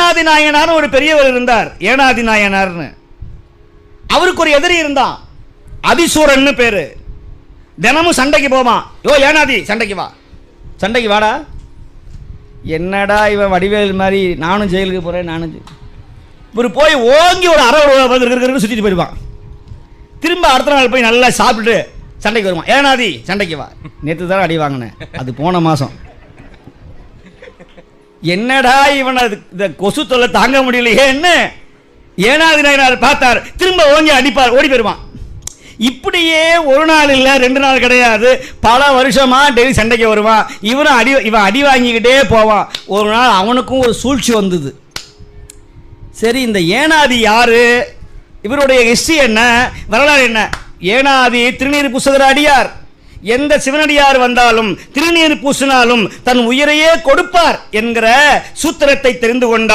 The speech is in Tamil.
ஏனாதி நாயனார் ஒரு பெரியவர் இருந்தார். ஏனாதி நாயனார்னு அவருக்கு ஒரு எதிரி இருந்தான் அதிசூரன்னு பேரு. தினமும் சண்டைக்கு போவான். யோ ஏனாதி சண்டைக்கு வா. சண்டைக்கு வாடா. என்னடா இவன் வடிவேல் மாதிரி நானும் ஜெயிலுக்கு போறேன் நானும் இவர் போய் ஓங்கி ஒரு அரை சுற்றிட்டு போயிடுவான் திரும்ப அடுத்த நாள் போய் நல்லா சாப்பிட்டுட்டு சண்டைக்கு வருவான். ஏனாதி சண்டைக்கு வா. நேற்று தான் அடி வாங்கினேன். அது போன மாதம் என்னடா இவனை அது- இந்த கொசு தொல்லை தாங்க முடியலையே என்ன? ஏனாதி நாயனார் பார்த்தார் திரும்ப ஓங்கி அடிப்பார் ஓடி போயிடுவான். இப்படியே ஒரு நாள் இல்லை ரெண்டு நாள் கிடையாது. பல வருஷமாக டெய்லி சண்டைக்கு வருவான். இவனும் அடி இவன் அடி வாங்கிக்கிட்டே போவான். ஒரு நாள் அவனுக்கும் ஒரு சூழ்ச்சி வந்தது. சரி இந்த ஏனாதி யார்? இவருடைய ஹிஸ்ட்ரி என்ன? வரலாறு என்ன? ஏனாதி திருநீர் பூசுகிற அடியார். எந்த சிவனடியார் வந்தாலும் திருநீர் பூசினாலும் தன் உயிரையே கொடுப்பார் என்கிற சூத்திரத்தை தெரிந்து கொண்டார்.